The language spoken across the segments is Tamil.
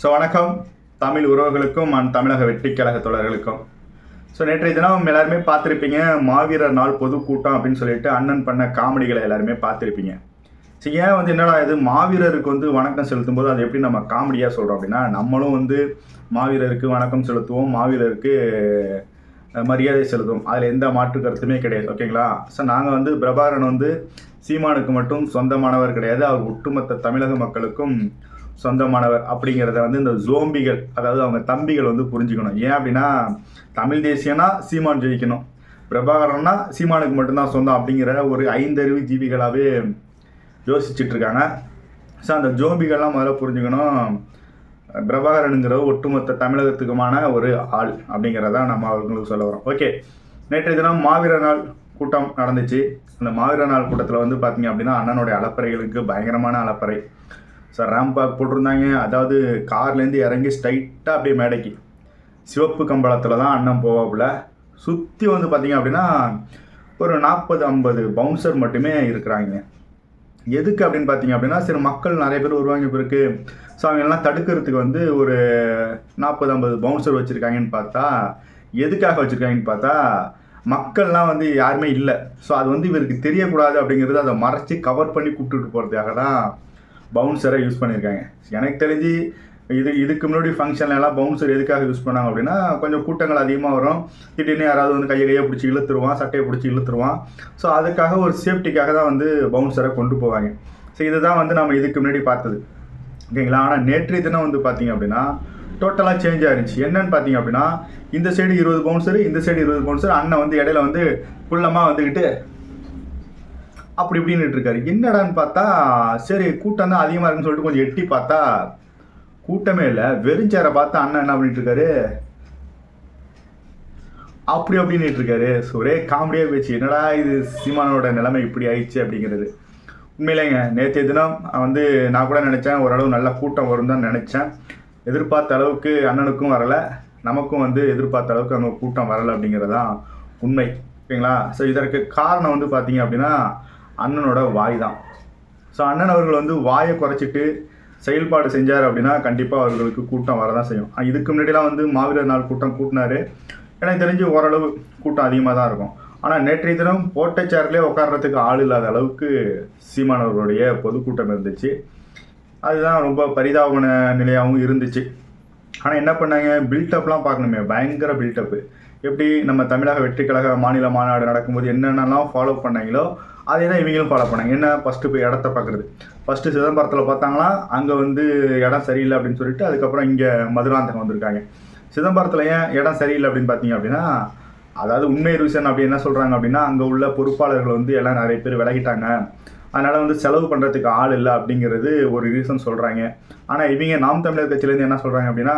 ஸோ வணக்கம். தமிழ் உறவுகளுக்கும் அண்ட் தமிழக வெற்றி கழக தொடர்களுக்கும் ஸோ நேற்றைய தினம் எல்லாருமே பார்த்துருப்பீங்க மாவீரர் நாள் பொதுக்கூட்டம் அப்படின்னு சொல்லிட்டு அண்ணன் பண்ண காமெடிகளை எல்லாருமே பார்த்துருப்பீங்க. ஸோ ஏன் வந்து என்னடா இது மாவீரருக்கு வந்து வணக்கம் செலுத்தும் போது அது எப்படி நம்ம காமெடியாக சொல்கிறோம் அப்படின்னா நம்மளும் வந்து மாவீரருக்கு வணக்கம் செலுத்துவோம் மாவீரருக்கு மரியாதை செலுத்துவோம். அதில் எந்த மாற்று கருத்துமே கிடையாது ஓகேங்களா ஸோ நாங்கள் வந்து பிரபாகரன் வந்து சீமானுக்கு மட்டும் சொந்தமானவர் கிடையாது. அவர் ஒட்டுமொத்த தமிழக மக்களுக்கும் சொந்தமானவர் அப்படிங்கிறத வந்து இந்த ஜோம்பிகள் அதாவது அவங்க தம்பிகள் வந்து புரிஞ்சுக்கணும். ஏன் அப்படின்னா தமிழ் தேசியனா சீமான் ஜெயிக்கணும். பிரபாகரன்னா சீமானுக்கு மட்டும்தான் சொந்தம் அப்படிங்கிற ஒரு ஐந்தறிவு ஜீவிகளாகவே யோசிச்சுட்டு இருக்காங்க ஸோ அந்த ஜோம்பிகள்லாம் முதல்ல புரிஞ்சுக்கணும். பிரபாகரனுங்கிற ஒட்டுமொத்த தமிழகத்துக்குமான ஒரு ஆள் அப்படிங்கிறத நம்ம அவர்களுக்கு சொல்ல வரோம். ஓகே நேற்றைய தினம் மாவீரர் நாள் கூட்டம் நடந்துச்சு. அந்த மாவீர நாள் கூட்டத்தில் வந்து பார்த்தீங்க அப்படின்னா அண்ணனுடைய அலப்பறைகளுக்கு பயங்கரமான அலப்பறை. ஸோ ரேம்பாக் போட்டிருந்தாங்க. அதாவது கார்லேருந்து இறங்கி ஸ்ட்ரைட்டாக அப்படியே மேடைக்கு. சிவப்பு கம்பளத்தில் தான் அண்ணன் போவாப்புல. சுற்றி வந்து பார்த்தீங்க அப்படின்னா ஒரு நாற்பது ஐம்பது பவுன்சர் மட்டுமே இருக்கிறாங்க. எதுக்கு அப்படின்னு பார்த்தீங்க அப்படின்னா சரி மக்கள் நிறைய பேர் வருவாங்க பிறகு ஸோ அவங்கெல்லாம் தடுக்கிறதுக்கு வந்து ஒரு நாற்பது ஐம்பது பவுன்சர் வச்சுருக்காங்கன்னு பார்த்தா எதுக்காக வச்சுருக்காங்கன்னு பார்த்தா மக்கள்லாம் வந்து யாருமே இல்லை. ஸோ அது வந்து இவருக்கு தெரியக்கூடாது அப்படிங்கிறது அதை மறைச்சி கவர் பண்ணி கூப்பிட்டுட்டு போகிறதுக்காக தான் பவுன்சரை யூஸ் பண்ணியிருக்காங்க. எனக்கு தெரிஞ்சு இது இதுக்கு முன்னாடி ஃபங்க்ஷன்ல எல்லாம் பவுன்சர் எதுக்காக யூஸ் பண்ணாங்க அப்படின்னா கொஞ்சம் கூட்டங்கள் அதிகமாக வரும். திடீர்னு யாராவது வந்து கையை கையை பிடிச்சி இழுத்துருவான் சட்டையை பிடிச்சி இழுத்துருவான். ஸோ அதுக்காக ஒரு சேஃப்டிக்காக தான் வந்து பவுன்சரை கொண்டு போவாங்க. ஸோ இதுதான் வந்து நம்ம இதுக்கு முன்னாடி பார்த்தது. ஓகேங்களா ஆனால் நேற்றைய தினம் வந்து பார்த்தீங்க அப்படின்னா டோட்டலாக சேஞ்ச் ஆயிருச்சு என்னன்னு பார்த்தீங்க அப்படின்னா இந்த சைடு இருபது பவுன்சர் இந்த சைடு இருபது பவுன்சர் அண்ணன் வந்து இடையில வந்து குள்ளமாக வந்துக்கிட்டு அப்படி இப்படின்னு இருக்காரு என்னடான்னு பார்த்தா சரி கூட்டம் தான் அதிகமாக இருக்குன்னு சொல்லிட்டு கொஞ்சம் எட்டி பார்த்தா கூட்டமே இல்லை. வெறிஞ்சேரை பார்த்தா அண்ணன் என்ன பண்ணிட்டு இருக்காரு அப்படி அப்படின்னு இருக்காரு ஸோ ஒரே காமெடியாக போச்சு. என்னடா இது சீமானோட நிலைமை இப்படி ஆயிடுச்சு அப்படிங்கிறது. உண்மையிலேங்க நேற்றைய தினம் வந்து நான் கூட நினச்சேன் ஓரளவு நல்ல கூட்டம் வரும் தான் நினச்சேன். எதிர்பார்த்த அளவுக்கு அண்ணனுக்கும் வரலை. நமக்கும் வந்து எதிர்பார்த்த அளவுக்கு அங்கே கூட்டம் வரலை அப்படிங்கிறதான் உண்மை. ஓகேங்களா ஸோ இதற்கு காரணம் வந்து பார்த்தீங்க அப்படின்னா அண்ணனோட வாய் தான். ஸோ அண்ணன் அவர்கள் வந்து வாயை குறைச்சிட்டு செயல்பாடு செஞ்சார் அப்படின்னா கண்டிப்பாக அவர்களுக்கு கூட்டம் வரதான் செய்யும். இதுக்கு முன்னாடிலாம் வந்து மாவீரர் நாள் கூட்டம் கூட்டினார். எனக்கு தெரிஞ்சு ஓரளவு கூட்டம் அதிகமாக தான் இருக்கும். ஆனால் நேற்றைய தினம் போட்ட சேர்லேயே உட்கார்றதுக்கு ஆள் இல்லாத அளவுக்கு சீமானவர்களுடைய பொதுக்கூட்டம் இருந்துச்சு. அதுதான் ரொம்ப பரிதாபமான நிலையாகவும் இருந்துச்சு. ஆனால் என்ன பண்ணாங்க? பில்டப்லாம் பார்க்கணுமே. பயங்கர பில்டப்பு எப்படி நம்ம தமிழக வெற்றி கழக மாநில மாநாடு நடக்கும்போது என்னென்னலாம் ஃபாலோ பண்ணாங்களோ அதே தான் இவங்களும் ஃபாலோ பண்ணாங்க. என்ன ஃபஸ்ட்டு போய் இடத்த பார்க்குறது? ஃபஸ்ட்டு சிதம்பரத்தில் பார்த்தாங்களா? அங்கே வந்து இடம் சரியில்லை அப்படின்னு சொல்லிட்டு அதுக்கப்புறம் இங்கே மதுராந்தகம் வந்திருக்காங்க. சிதம்பரத்தில் ஏன் இடம் சரியில்லை அப்படின்னு பார்த்தீங்க அப்படின்னா அதாவது உண்மை ரீசன் அப்படி என்ன சொல்கிறாங்க அப்படின்னா அங்கே உள்ள பொறுப்பாளர்கள் வந்து எல்லாம் நிறைய பேர் விலகிட்டாங்க. அதனால் வந்து செலவு பண்ணுறதுக்கு ஆள் இல்லை அப்படிங்கிறது ஒரு ரீசன் சொல்கிறாங்க ஆனால் இவங்க நாம் தமிழர் கட்சியிலேருந்து என்ன சொல்கிறாங்க அப்படின்னா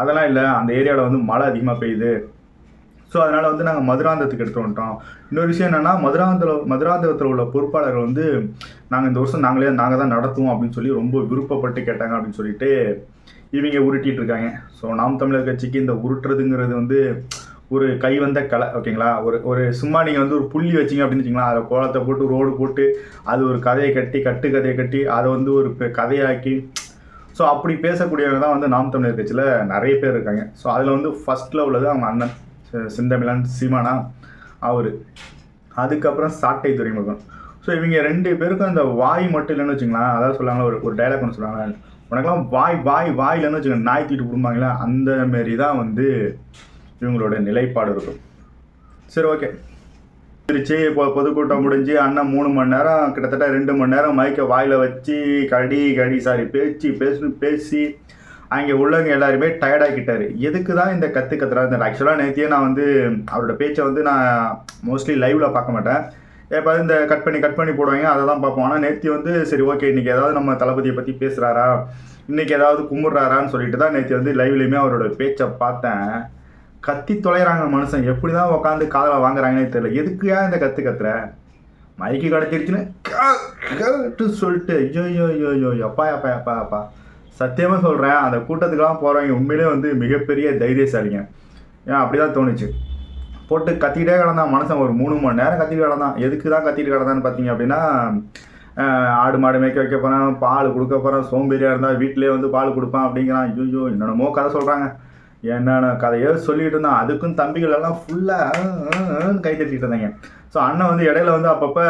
அதெல்லாம் இல்லை அந்த ஏரியாவில் வந்து மழை அதிகமாக பெய்யுது. ஸோ அதனால் வந்து நாங்கள் மதுராந்தகத்துக்கு எடுத்து வந்துட்டோம். இன்னொரு விஷயம் என்னென்னா மதுராந்தத்தில் மதுராந்தகத்தில் உள்ள பொறுப்பாளர்கள் வந்து நாங்கள் இந்த வருஷம் நாங்களே நாங்கள் தான் நடத்துவோம் அப்படின்னு சொல்லி ரொம்ப விருப்பப்பட்டு கேட்டாங்க அப்படின்னு சொல்லிட்டு இவங்க உருட்டிகிட்டு இருக்காங்க. ஸோ நாம் தமிழர் கட்சிக்கு இந்த உருட்டுறதுங்கிறது வந்து ஒரு கைவந்த கலை ஓகேங்களா? ஒரு ஒரு சும்மா நீங்கள் வந்து ஒரு புள்ளி வச்சிங்க அப்படின்னு வச்சிங்களா அதை கோலத்தை போட்டு ரோடு போட்டு அது ஒரு கதையை கட்டி கட்டு கதையை கட்டி அதை வந்து ஒரு பெ- கதையாக்கி ஸோ அப்படி பேசக்கூடியவங்க தான் வந்து நாம் தமிழர் கட்சியில் நிறைய பேர் இருக்காங்க. ஸோ அதில் வந்து ஃபஸ்ட்டில் உள்ளது அவங்க அண்ணன். சி- சீமானா அவர். அதுக்கப்புறம் சாட்டை துறைமுகம். ஸோ இவங்க ரெண்டு பேருக்கும் அந்த வாய் மட்டும் இல்லைன்னு வச்சுங்களேன் அதாவது சொல்லுவாங்களா ஒரு ஒரு டைலாக் ஒன்று சொல்லுவாங்க உனக்கெல்லாம் வாய் வாய் வாய் இல்லைன்னு வச்சுக்கோங்க. நாய் தீட்டு கொடுப்பாங்களே அந்த மாரி தான் வந்து இவங்களோட நிலைப்பாடு இருக்கும். சரி ஓகே திருச்சி இப்போ பொதுக்கூட்டம் முடிஞ்சு அண்ணன் மூணு மணி நேரம் கிட்டத்தட்ட ரெண்டு மணி நேரம் மைக்கை வாயில் வச்சு கடி கடி சாரி பேச்சு பேசு பேசி அங்கே உள்ளவங்க எல்லாருமே டயர்டாக்கிட்டாரு எதுக்கு தான் இந்த கற்று கத்துறாரு ஆக்சுவலாக நேத்தியே நான் வந்து அவரோட பேச்சை வந்து நான் மோஸ்ட்லி லைவில் பார்க்க மாட்டேன். எப்போ இந்த கட் பண்ணி கட் பண்ணி போடுவாங்க அதை தான் பார்ப்போம். ஆனால் நேத்தி வந்து சரி ஓகே இன்றைக்கி ஏதாவது நம்ம தளபதியை பற்றி பேசுகிறாரா இன்றைக்கி ஏதாவது கும்பிட்றாரான்னு சொல்லிட்டு தான் நேத்தி வந்து லைவ்லேயுமே அவரோட பேச்சை பார்த்தேன். கத்தி தொலைகிறாங்க மனுஷன். எப்படி தான் உட்காந்து காதலை வாங்குறாங்கன்னே தெரியல. எதுக்குயா இந்த கத்து கத்துற? மைக்கு கிடச்சிருச்சுன்னு கேட்டு சொல்லிட்டு ஐயோ ஐயோ ஐயோ ஐயோ அப்பா அப்பா அப்பா அப்பா. சத்தியமாக சொல்கிறேன் அந்த கூட்டத்துக்கெல்லாம் போகிறவங்க உண்மையிலே வந்து மிகப்பெரிய தைரியசாலிங்க. ஏன் அப்படி தான் தோணுச்சு. போட்டு கத்திக்கிட்டே கிடந்தான் மனுஷன் ஒரு மூணு மணி நேரம் கத்திட்டு கிடந்தான். எதுக்கு தான் கத்திட்டு கிடந்தான்னு பார்த்தீங்க அப்படின்னா ஆடு மாடு மேய்க்க வைக்க போகிறேன் பால் கொடுக்க போகிறேன் சோம்பேறியாக இருந்தால் வீட்டிலே வந்து பால் கொடுப்பான் அப்படிங்கிறான். ஐயோ என்னென்னமோ கதை சொல்கிறாங்க என்னென்ன கதையோ சொல்லிட்டு இருந்தான். அதுக்கும் தம்பிகள் எல்லாம் ஃபுல்லாக கை தட்டிட்டு இருந்தாங்க. ஸோ அண்ணன் வந்து இடையில வந்து அப்பப்போ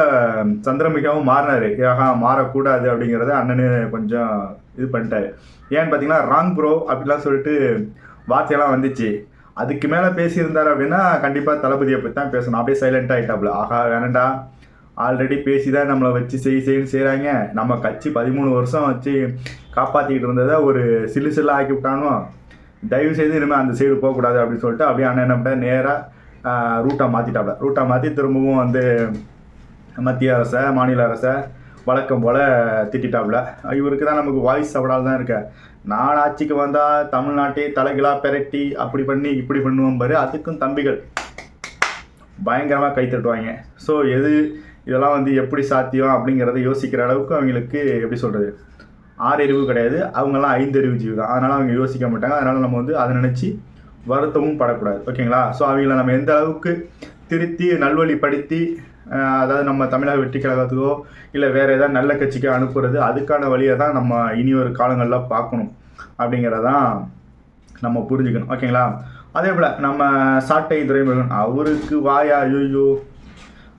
சந்திரமிகாவும் மாறினாரு. ஏகா மாறக்கூடாது அப்படிங்கிறத அண்ணனு கொஞ்சம் இது பண்ணிட்டாரு. ஏன்னு பார்த்தீங்கன்னா ராங் ப்ரோ அப்படிலாம் சொல்லிட்டு வார்த்தையெல்லாம் வந்துச்சு. அதுக்கு மேலே பேசியிருந்தார் அப்படின்னா கண்டிப்பாக தளபதியை பற்றி தான் பேசணும். அப்படியே சைலண்ட்டாக ஆகிட்டாப்புல ஆஹா வேணண்டா. ஆல்ரெடி பேசி தான் நம்மளை வச்சு செய் செய்யு செய்கிறாங்க நம்ம கட்சி பதிமூணு வருஷம் வச்சு காப்பாற்றிக்கிட்டு இருந்ததை ஒரு சில்லு சில்லு ஆக்கி விட்டானோ தயவு செய்து இனிமேல் அந்த சைடு போகக்கூடாது அப்படின்னு சொல்லிட்டு அப்படியே அண்ணன் என்ன பண்ண நேராக ரூட்டை மாற்றிட்டாப்ல ரூட்டை மாற்றி திரும்பவும் வந்து மத்திய அரசை மாநில அரசை வழக்கம் போல் திட்டாப்புல இவருக்கு தான் நமக்கு வாய்ஸ் அவடால் தான் இருக்க. நான் ஆட்சிக்கு வந்தால் தமிழ்நாட்டை தலைகளாக பெரட்டி அப்படி பண்ணி இப்படி பண்ணுவோம் பாரு அதுக்கும் தம்பிகள். பயங்கரமாக கை தட்டுவாங்க. ஸோ எது இதெல்லாம் வந்து எப்படி சாத்தியம் அப்படிங்கிறத யோசிக்கிற அளவுக்கு அவங்களுக்கு எப்படி சொல்கிறது ஆறறிவு கிடையாது. அவங்கெல்லாம் ஐந்தறிவு ஜீவி தான். அதனால் அவங்க யோசிக்க மாட்டாங்க. அதனால் நம்ம வந்து அதை நினச்சி வருத்தமும் படக்கூடாது. ஓகேங்களா? ஸோ அவங்கள நம்ம எந்த அளவுக்கு திருத்தி நல்வழிப்படுத்தி அதாவது நம்ம தமிழக வெற்றி கழகத்துக்கோ இல்லை வேறு ஏதாவது நல்ல கட்சிக்கோ அனுப்புறது அதுக்கான வழியை தான் நம்ம இனி ஒரு காலங்களில் பார்க்கணும். அப்படிங்கிறதான் நம்ம புரிஞ்சுக்கணும். ஓகேங்களா? அதே போல் நம்ம சாட்டை துரைமுருகன் அவருக்கு வாயா ஐயோ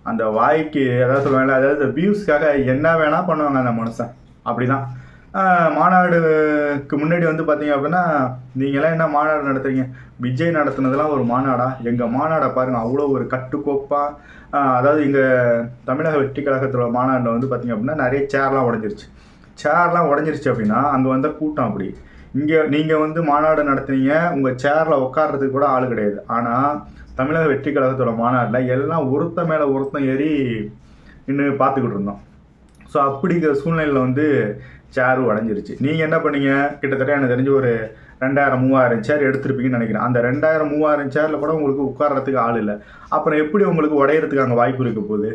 அந்த வாய்க்கு ஏதாவது சொல்லுவாங்களா அதாவது வியூஸ்க்காக என்ன வேணால் பண்ணுவாங்க அந்த மனுஷன். அப்படிதான். தான் மாநாடுக்கு முன்னாடி வந்து பார்த்தீங்க அப்படின்னா நீங்களாம் என்ன மாநாடு நடத்துறீங்க? விஜய் நடத்துனதெல்லாம் ஒரு மாநாடா? எங்கள் மாநாடை பாருங்கள் அவ்வளோ ஒரு கட்டுக்கோப்பாக அதாவது இங்கே தமிழக வெற்றி கழகத்தோட மாநாட்டில் வந்து பார்த்தீங்க அப்படின்னா நிறைய சேர்லாம் உடஞ்சிருச்சு. சேர்லாம் உடஞ்சிருச்சு அப்படின்னா அங்கே வந்த கூட்டம் அப்படி. இங்கே நீங்கள் வந்து மாநாடு நடத்துனீங்க உங்கள் சேரில் உட்கார்றதுக்கு கூட ஆள் கிடையாது. ஆனால் தமிழக வெற்றி கழகத்தோட மாநாட்டில் எல்லாம் ஒருத்த மேலே ஒருத்தம் ஏறி நின்று பார்த்துக்கிட்டு இருந்தோம். ஸோ அப்படிங்கிற சூழ்நிலையில் வந்து சேரு உடஞ்சிருச்சு. நீங்கள் என்ன பண்ணீங்க? கிட்டத்தட்ட எனக்கு தெரிஞ்சு ஒரு ரெண்டாயிரம் மூவாயிரம் சேர் எடுத்திருப்பீங்கன்னு நினைக்கிறேன். அந்த ரெண்டாயிரம் மூவாயிரம் சேரில் கூட உங்களுக்கு உட்கார்றதுக்கு ஆள் இல்லை. அப்புறம் எப்படி உங்களுக்கு உடையிறதுக்கு அங்கே வாய்ப்பு இருக்க போகுது?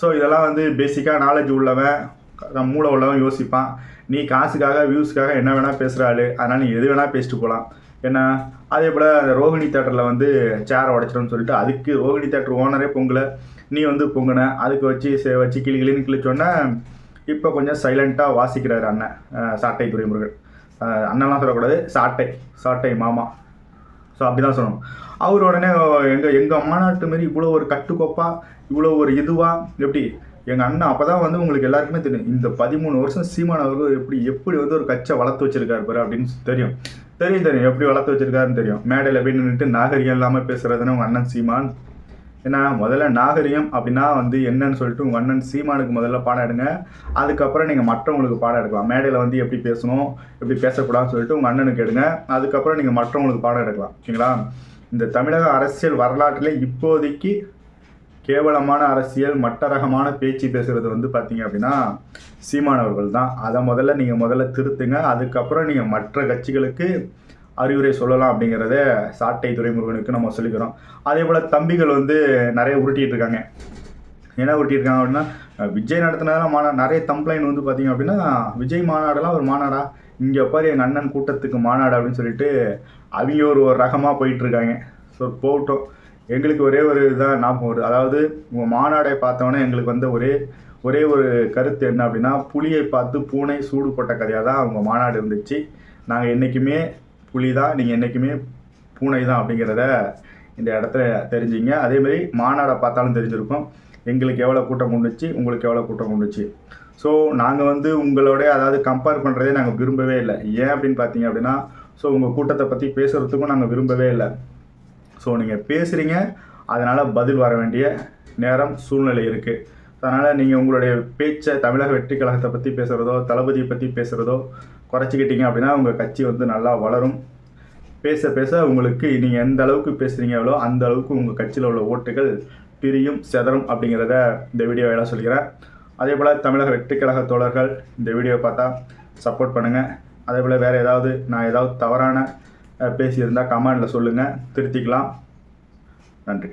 ஸோ இதெல்லாம் வந்து பேசிக்காக நாலேஜ் உள்ளவன் மூளை உள்ளவன் யோசிப்பான். நீ காசுக்காக வியூஸ்க்காக என்ன வேணால் பேசுகிற ஆளு. அதனால் நீ எது வேணால் பேசிட்டு போகலாம் என்ன அதே போல் அந்த ரோஹிணி தேட்டரில் வந்து சேர் உடைச்சிட்டோம்னு சொல்லிட்டு அதுக்கு ரோஹிணி தேட்டர் ஓனரே பொங்கல. நீ வந்து பொங்குன. அதுக்கு வச்சு சே- வச்சு கிளி கிளின்னு கிழிச்சோன்னே இப்போ கொஞ்சம் சைலண்ட்டாக வாசிக்கிறார் அண்ணன் சாட்டை துரைமுருகன். அண்ணெல்லாம் அண்ணன்லாம் சொல்லக்கூடாது சாட்டை சாட்டை மாமா. ஸோ அப்படி தான் சொல்லணும். அவர் உடனே எங்கள் எங்கள் மாநாட்டு மாரி இவ்வளோ ஒரு கட்டுக்கோப்பாக இவ்வளோ ஒரு இதுவாக எப்படி? எங்கள் அண்ணன் அப்போ தான் வந்து உங்களுக்கு எல்லாருக்குமே தெரியும். இந்த பதிமூணு வருஷம் சீமான் அவர்கள் எப்படி எப்படி வந்து ஒரு கச்சை வளர்த்து வச்சிருக்காரு பாரு அப்படின்னு தெரியும். தெரியும் தெரியும். எப்படி வளர்த்து வச்சிருக்காருன்னு தெரியும். மேடையில் போய் நின்றுட்டு நாகரிகம் இல்லாமல் பேசுறதுன்னு உங்கள் அண்ணன் சீமான். ஏன்னா முதல்ல நாகரிகம் அப்படின்னா வந்து என்னன்னு சொல்லிட்டு உங்கள் அண்ணன் சீமானுக்கு முதல்ல பாடம் எடுங்க. அதுக்கப்புறம் நீங்கள் மற்றவங்களுக்கு பாடம் எடுக்கலாம். மேடையில் வந்து எப்படி பேசணும் எப்படி பேசக்கூடாதுன்னு சொல்லிட்டு உங்கள் அண்ணனுக்கு எடுங்க. அதுக்கப்புறம் நீங்கள் மற்றவங்களுக்கு பாடம் எடுக்கலாம். ஓகேங்களா? இந்த தமிழக அரசியல் வரலாற்றிலே இப்போதைக்கு கேவலமான அரசியல் மட்டரகமான பேச்சு பேசுறது வந்து பார்த்தீங்க அப்படின்னா சீமானவர்கள் தான் அதை முதல்ல நீங்கள் முதல்ல திருத்துங்க. அதுக்கப்புறம் நீங்கள் மற்ற கட்சிகளுக்கு அறிவுரை சொல்லலாம் அப்படிங்கிறத சாட்டை துறைமுருகனுக்கு நம்ம சொல்லிக்கிறோம். அதே போல் தம்பிகள் வந்து நிறைய உருட்டிகிட்டு இருக்காங்க. என்ன உருட்டியிருக்காங்க அப்படின்னா விஜய் நடத்தினதெல்லாம் மாநாடு நிறைய கம்ப்ளைண்ட் வந்து பார்த்தீங்க அப்படின்னா விஜய் மாநாடெல்லாம் ஒரு மாநாடா? இங்கே பாரு எங்கள் அண்ணன் கூட்டத்துக்கு மாநாடு அப்படின்னு சொல்லிட்டு அவங்க ஒரு ஒரு ரகமாக போயிட்டுருக்காங்க ஸோ போகட்டும். எங்களுக்கு ஒரே ஒரு இதாக ஞாபகம் வருது. அதாவது உங்கள் மாநாடை பார்த்தோன்னே எங்களுக்கு வந்து ஒரே ஒரே ஒரு கருத்து என்ன அப்படின்னா புலியை பார்த்து பூனை சூடு போட்ட கதையாக தான் அவங்க மாநாடு இருந்துச்சு. நாங்கள் என்றைக்குமே புலி தான் நீங்கள் என்றைக்குமே பூனை தான் அப்படிங்கிறத இந்த இடத்துல தெரிஞ்சுங்க. அதேமாதிரி மாநாடை பார்த்தாலும் தெரிஞ்சிருக்கோம். எங்களுக்கு எவ்வளோ கூட்டம் கொண்டுச்சு உங்களுக்கு எவ்வளோ கூட்டம் கொண்டுச்சு. ஸோ நாங்கள் வந்து உங்களோட அதாவது கம்பேர் பண்ணுறதே நாங்கள் விரும்பவே இல்லை. ஏன் அப்படின்னு பார்த்தீங்க அப்படின்னா ஸோ உங்கள் கூட்டத்தை பற்றி பேசுகிறதுக்கும் நாங்கள் விரும்பவே இல்லை. ஸோ நீங்கள் பேசுகிறீங்க அதனால் பதில் வர வேண்டிய நேரம் சூழ்நிலை இருக்குது அதனால் நீங்கள் உங்களுடைய பேச்சை தமிழக வெற்றி கழகத்தை பற்றி பேசுகிறதோ தளபதியை பற்றி பேசுகிறதோ குறைச்சிக்கிட்டீங்க அப்படின்னா உங்கள் கட்சி வந்து நல்லா வளரும். பேச பேச உங்களுக்கு நீங்கள் எந்த அளவுக்கு பேசுகிறீங்களோ அந்த அளவுக்கு உங்கள் கட்சியில் உள்ள ஓட்டுகள் பிரியும் செதறும் அப்படிங்கிறத இந்த வீடியோவில் சொல்கிறேன் அதே போல் தமிழக வெற்றி கழக தோழர்கள் இந்த வீடியோ பார்த்தா சப்போர்ட் பண்ணுங்கள் அதே போல் வேறு ஏதாவது நான் ஏதாவது தவறான பேசியிருந்தால் கமெண்டில் சொல்லுங்கள் திருத்திக்கலாம். நன்றி.